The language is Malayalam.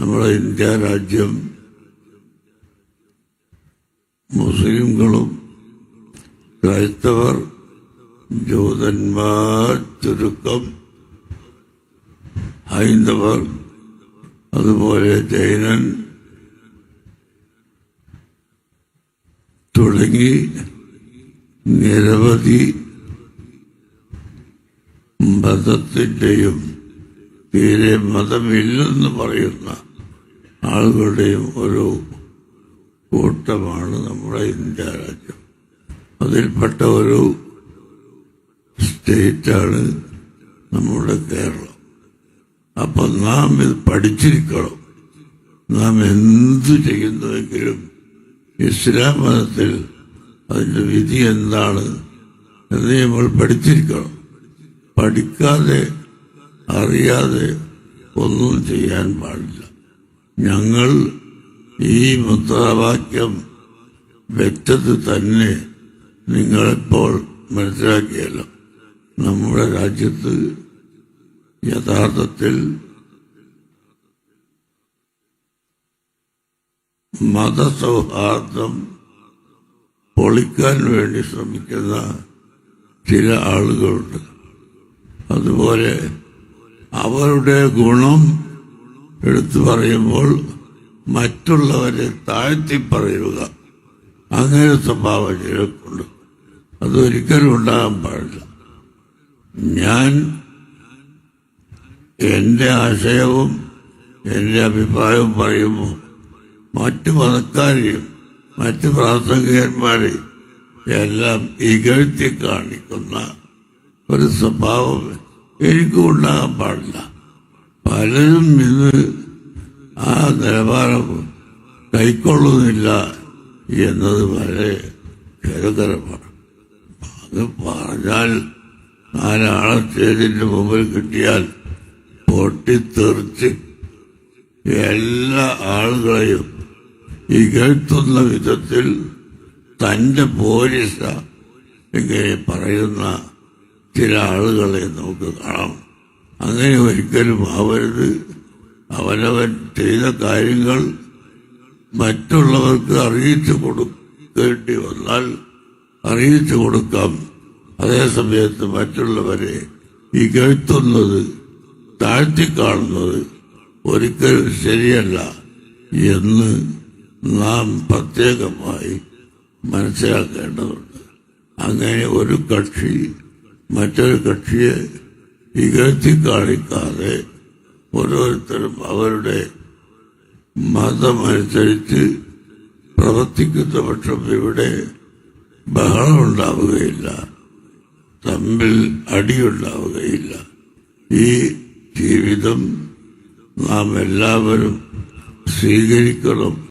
നമ്മുടെ ഇന്ത്യ രാജ്യം മുസ്ലിങ്ങളും ക്രൈസ്തവർ ജൂതന്മാർ ചുരുക്കം ഹൈന്ദവർ അതുപോലെ ജൈനൻ തുടങ്ങി നിരവധി മതത്തിന്റെയും തീരെ മതമില്ലെന്ന് പറയുന്ന ആളുകളുടെയും ഒരു കൂട്ടമാണ് നമ്മുടെ ഇന്ത്യ രാജ്യം. അതിൽപ്പെട്ട ഒരു സ്റ്റേറ്റാണ് നമ്മുടെ കേരളം. അപ്പൊ നാം ഇത് പഠിച്ചിരിക്കണം. നാം എന്തു ചെയ്യുന്നുവെങ്കിലും ഇസ്ലാം മതത്തിൽ അതിന്റെ വിധി എന്താണ് എന്ന് നമ്മൾ പഠിച്ചിരിക്കണം. പഠിക്കാതെ അറിയാതെ ഒന്നും ചെയ്യാൻ പാടില്ല. ഞങ്ങൾ ഈ മുദ്രാവാക്യം വെച്ചത് തന്നെ നിങ്ങളിപ്പോൾ മനസ്സിലാക്കിയല്ലോ. നമ്മുടെ രാജ്യത്ത് യഥാർത്ഥത്തിൽ മതസൗഹാർദ്ദം പൊളിക്കാൻ വേണ്ടി ശ്രമിക്കുന്ന ചില ആളുകളുണ്ട്. അതുപോലെ അവരുടെ ഗുണം എടുത്തു പറയുമ്പോൾ മറ്റുള്ളവരെ താഴ്ത്തി പറയുക. അങ്ങനെ സ്വഭാവം ചിലർക്കുണ്ട് അതൊരിക്കലും ഉണ്ടാകാൻ പാടില്ല. ഞാൻ എന്റെ ആശയവും എന്റെ അഭിപ്രായവും പറയുമ്പോൾ മറ്റു മതക്കാരെയും മറ്റു പ്രാസംഗികന്മാരെയും എല്ലാം ഇകഴ്ത്തി കാണിക്കുന്ന ഒരു സ്വഭാവം എനിക്കും ഉണ്ടാകാൻ പാടില്ല. പലരും ഇന്ന് ആ നിലവാരം കൈക്കൊള്ളുന്നില്ല എന്നത് വളരെ ഖേദകരമാണ് അത് പറഞ്ഞാൽ നാലാളെ സ്റ്റേജിന്റെ മുമ്പിൽ കിട്ടിയാൽ പൊട്ടിത്തെറിച്ച് എല്ലാ ആളുകളെയും ഇകഴ്ത്തുന്ന വിധത്തിൽ തന്റെ പോലീസ ഇങ്ങനെ പറയുന്ന ചില ആളുകളെ നമുക്ക് കാണാം. അങ്ങനെ ഒരിക്കലും ആവരുത്. അവനവൻ ചെയ്ത കാര്യങ്ങൾ മറ്റുള്ളവർക്ക് അറിയിച്ചു കൊടുക്കേണ്ടി വന്നാൽ അറിയിച്ചു കൊടുക്കാം. അതേസമയത്ത് മറ്റുള്ളവരെ ഇകഴ്ത്തുന്നത് താഴ്ത്തിക്കാണുന്നത് ഒരിക്കലും ശരിയല്ല എന്ന് നാം പ്രത്യേകമായി മനസ്സിലാക്കേണ്ടതുണ്ട്. അങ്ങനെ ഒരു കക്ഷി മറ്റൊരു കക്ഷിയെ ഇകഴ്ത്തി കാണിക്കാതെ ഓരോരുത്തരും അവരുടെ മതമനുസരിച്ച് പ്രവർത്തിക്കുന്ന പക്ഷം ഇവിടെ ബഹളമുണ്ടാവുകയില്ല. തമ്മിൽ അടിയുണ്ടാവുകയില്ല. ഈ ജീവിതം നാം എല്ലാവരും സ്വീകരിക്കണം.